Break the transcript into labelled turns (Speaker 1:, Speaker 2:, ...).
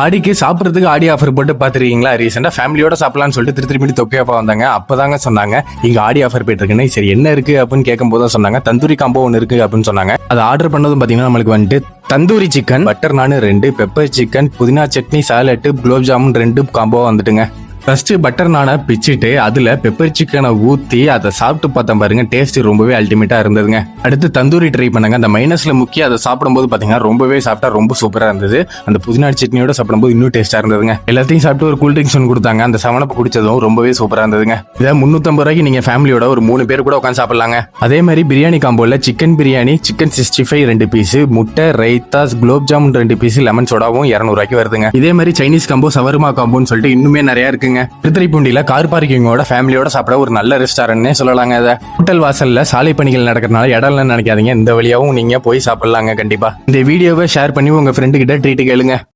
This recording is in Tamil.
Speaker 1: ஆடிக்கு சாப்பிட்றதுக்கு ஆடி ஆஃபர் போட்டு பார்த்துருக்கீங்களா? ரீசெண்டாக ஃபேமிலியோட சாப்பிடலாம்னு சொல்லிட்டு திரு திருப்பி தொக்கையாப்பா வந்தாங்க. அப்போதாங்க சொன்னாங்க இங்கே ஆடி ஆஃபர் போயிட்டு இருக்குன்னு. சரி என்ன இருக்கு? அப்படின்னு கேட்கும்போது தான் சொன்னாங்க தந்தூரி காம்போ ஒன்று இருக்கு அப்படின்னு சொன்னாங்க. அதை ஆர்டர் பண்ணதும் பார்த்தீங்கன்னா நம்மளுக்கு வந்துட்டு தந்தூரி சிக்கன் பட்டர் நானு ரெண்டு பெப்பர் சிக்கன் புதினா சட்னி சாலட்டு குலோப் ஜாமுன் ரெண்டு காம்போ வந்துட்டுங்க. ஃபர்ஸ்ட் பட்டர் நானை பிச்சுட்டு அதுல பெப்பர் சிக்கனை ஊத்தி அதை சாப்பிட்டு பார்த்தா பாருங்க டேஸ்ட் ரொம்பவே அல்டிமேட்டா இருந்ததுங்க. அடுத்து தந்தூரி ட்ரை பண்ணாங்க. அந்த மைனஸ்ல முக்கிய அதை சாப்பிடும்போது பாத்தீங்கன்னா ரொம்பவே சாப்பிட்டா ரொம்ப சூப்பரா இருந்தது. அந்த புதினா சட்னியோட சாப்பிடும்போது இன்னும் டேஸ்டா இருந்ததுங்க. எல்லாத்தையும் சாப்பிட்டு ஒரு கூல் ட்ரிங்க்ஸ் ஒன்று கொடுத்தாங்க. அந்த செவனப்பு குடிச்சதும் ரொம்பவே சூப்பரா இருந்ததுங்க. இதை முந்நூற்றம்பது ரூபாய்க்கு நீங்க ஃபேமிலியோட ஒரு மூணு பேர் கூட உட்காந்து சாப்பிடலாங்க. அதே மாதிரி biryani காம்போல chicken biryani chicken sixty five ரெண்டு பீஸ் முட்டை ரைத்தாஸ் குலோப் ஜாமுன் ரெண்டு பீஸ் லெமன் சோடாவும் இரநூறுவாய்க்கு வருதுங்க. இதே மாதிரி சைனீஸ் காம்போ சவர்மா காம்போன்னு சொல்லிட்டு இன்னுமே நிறைய இருக்குங்க. திருத்துறைப்பூண்டியில கார் பார்க்கிங்கோட ஃபேமிலியோட சாப்பிட ஒரு நல்ல ரெஸ்டாரண்ட்னே சொல்லலாங்க அதை ஹோட்டல் வாசல்ல சாலை பணிகள் நடக்கிறனால இடம் நினைக்காதீங்க. இந்த வழியாவும் நீங்க போய் சாப்பிடலாங்க கண்டிப்பா. இந்த வீடியோவை ஷேர் பண்ணி உங்க ஃப்ரெண்டு கிட்ட ட்ரீட் கேளுங்க.